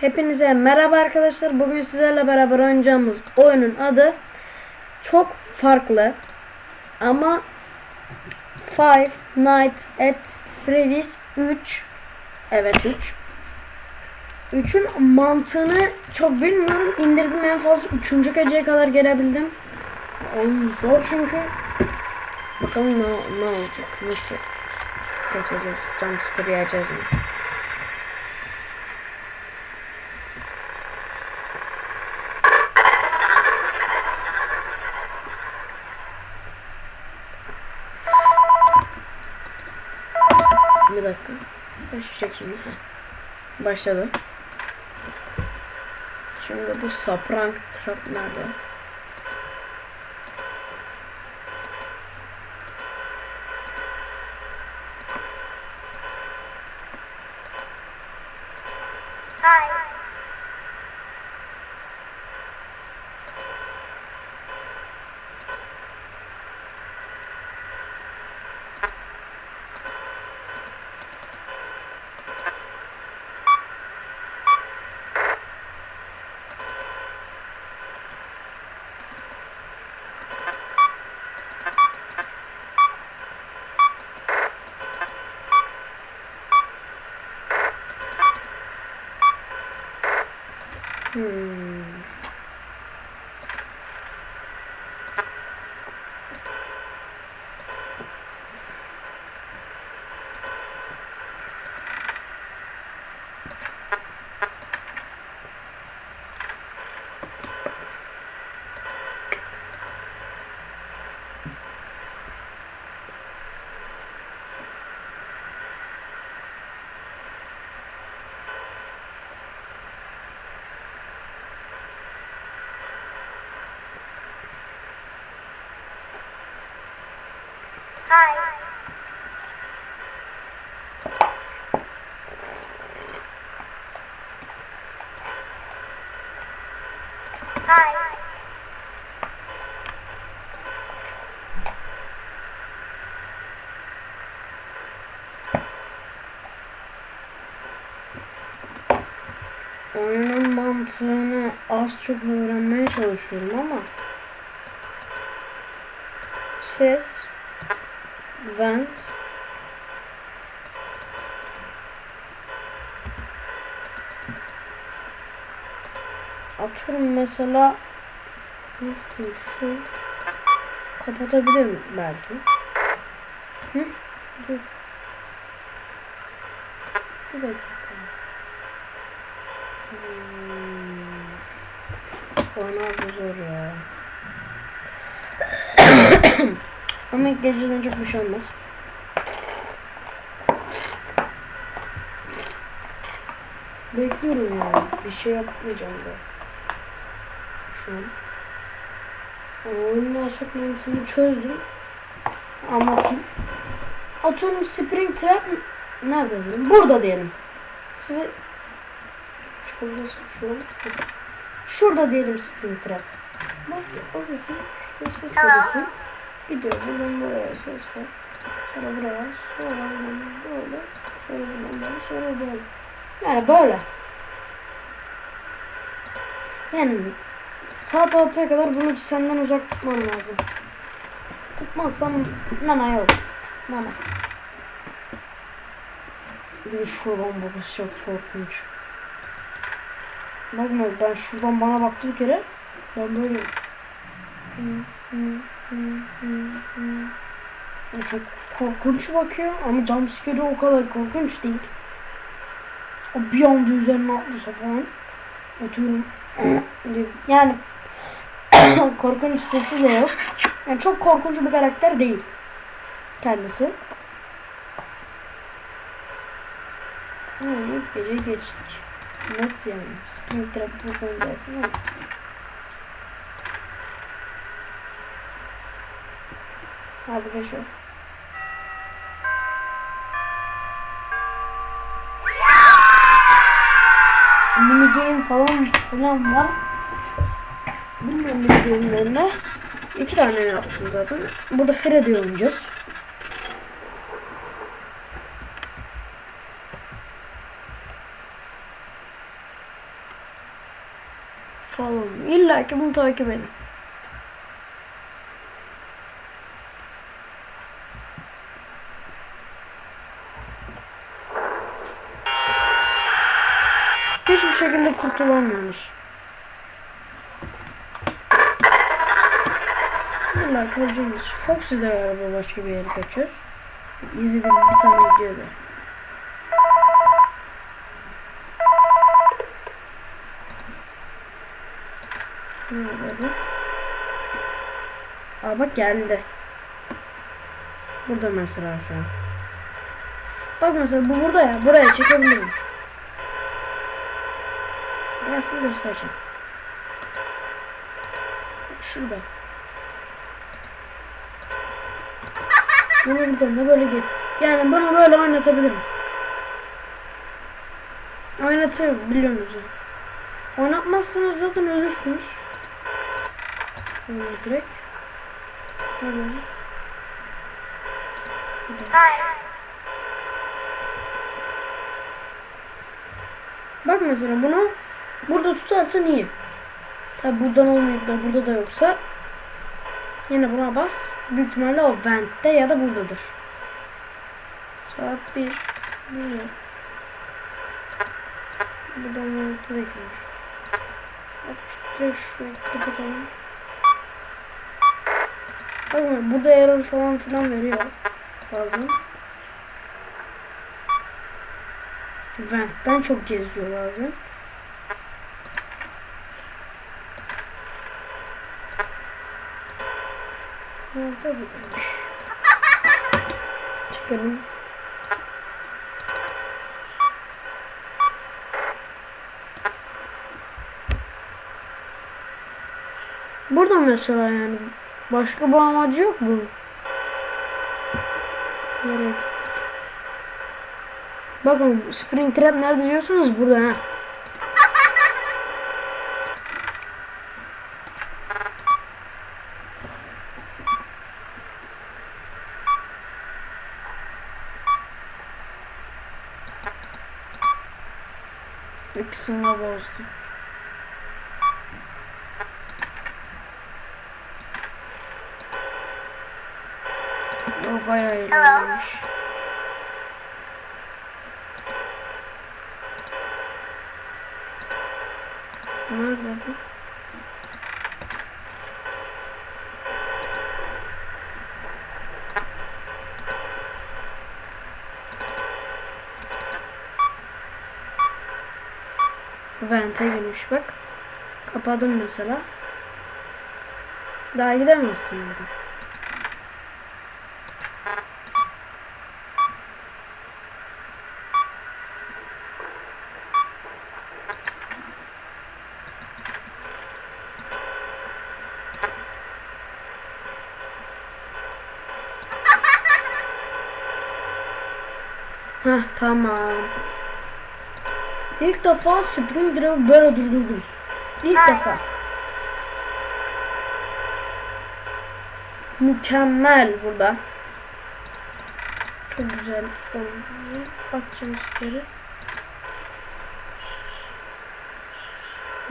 Hepinize merhaba arkadaşlar. Bugün sizlerle beraber oynayacağımız oyunun adı çok farklı ama Five Nights at Freddy's 3 Evet 3 3'ün mantığını çok bilmiyorum. İndirdim en fazla 3. geceye kadar gelebildim. Oyun zor çünkü. Bakalım ne, ne olacak? Nasıl geçeceğiz? Jumpscare yiyeceğiz mi? Bir dakika. Başlayacak şimdi. Heh. Başladı. Şimdi bu saprank trap nerede? 嗯。Hmm. Oyunun mantığını az çok öğrenmeye çalışıyorum ama ses vent atıyorum mesela nasıl diyeyim şu kapatabilirim belki Hı? Dur. Bir dakika. Hmm. Oynar bu zor ya. Ama ilk geceden çok bir şey olmaz. Bekliyorum yani. Bir şey yapmayacağım da. Şu an. Oyunun az çok mantığını çözdüm. Anlatayım. Atıyorum Spring Trap nerede diyelim? Burada diyelim. Size Şurada, şu, şurada diyelim Spring Trap. Bak alıyorsun, şuraya ses veriyorsun. Gidiyor buradan buraya ses var. Sonra buraya, sonra buradan böyle, sonra buradan sonra böyle. Yani böyle. Yani saat 6'ya kadar bunu senden uzak tutman lazım. Tutmazsam nana yok. Nana. Bir de şuradan babası çok korkunç. Bakma ben şuradan bana baktı bir kere. Ben böyle o çok korkunç bakıyor ama jumpscare o kadar korkunç değil. O bir anda üzerine atlasa falan. Atıyorum. yani korkunç sesi de yok. Yani çok korkunç bir karakter değil. Kendisi. Yani gece geçtik. Net yani. Spring Trap bu ama. Hadi beş ol. Mini game falan falan var. Bilmiyorum mini game'lerine. İki tane yaptım zaten. Burada Freddy oynayacağız. Me. İlla ki bunu takip edin. Şekilde kurtulamıyormuş. İlla ki bulacağız. Foxy de araba başka bir yere kaçıyor. İzledim bir tane videoda. Nerede? Aa bak geldi. Burada mesela şu an. Bak mesela bu burada ya. Buraya çekebilirim. Gelsin göstereceğim. Şurada. Bunu buradan da böyle geç. Yani bunu böyle oynatabilirim. Oynatabiliyorsunuz yani. Oynatmazsanız zaten ölürsünüz. Böyle direkt. Böyle. Bak mesela bunu burada tutarsan iyi. Tabi buradan olmayıp da burada da yoksa yine buna bas. Büyük ihtimalle o ventte ya da buradadır. Saat 1. Nereye? Buradan vente de işte direkt şurayı kapatalım. Bakın burada error falan filan veriyor. Bazen. Vent'ten çok geziyor bazen. Nerede buradaymış? Çıkalım. Burada mesela yani başka bir amacı yok mu? Nereye gitti? Bakın Spring Trap nerede diyorsunuz burada ha. De bozdum. O bayağı eğlenmiş. Nerede bu? Vente girmiş bak. Kapadım mesela. Daha gidemezsin burada. Heh tamam. İlk defa Spring Drive'ı böyle durdurdum. İlk defa. Mükemmel burada. Çok güzel oldu. Bakacağım sizlere.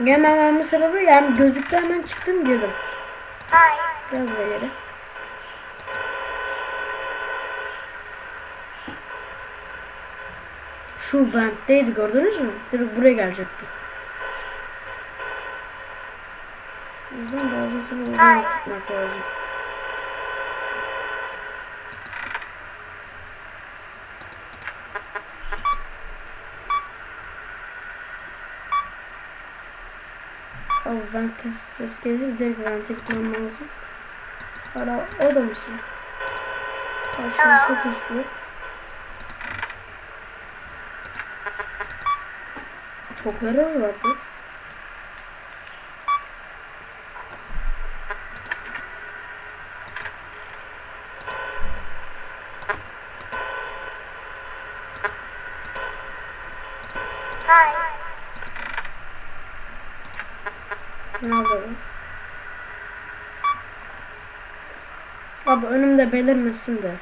Gelmememin sebebi yani gözlükte hemen çıktım girdim. Gel buraya Şu ventteydi gördünüz mü? Direkt buraya gelecekti. O yüzden bazen seni oradan tutmak lazım. Abi vente ses gelir direkt vente gitmem lazım. Hala o da mısın? Karşım çok güçlü. Error vardı. Nerede bu? Abi önümde belirmesin de.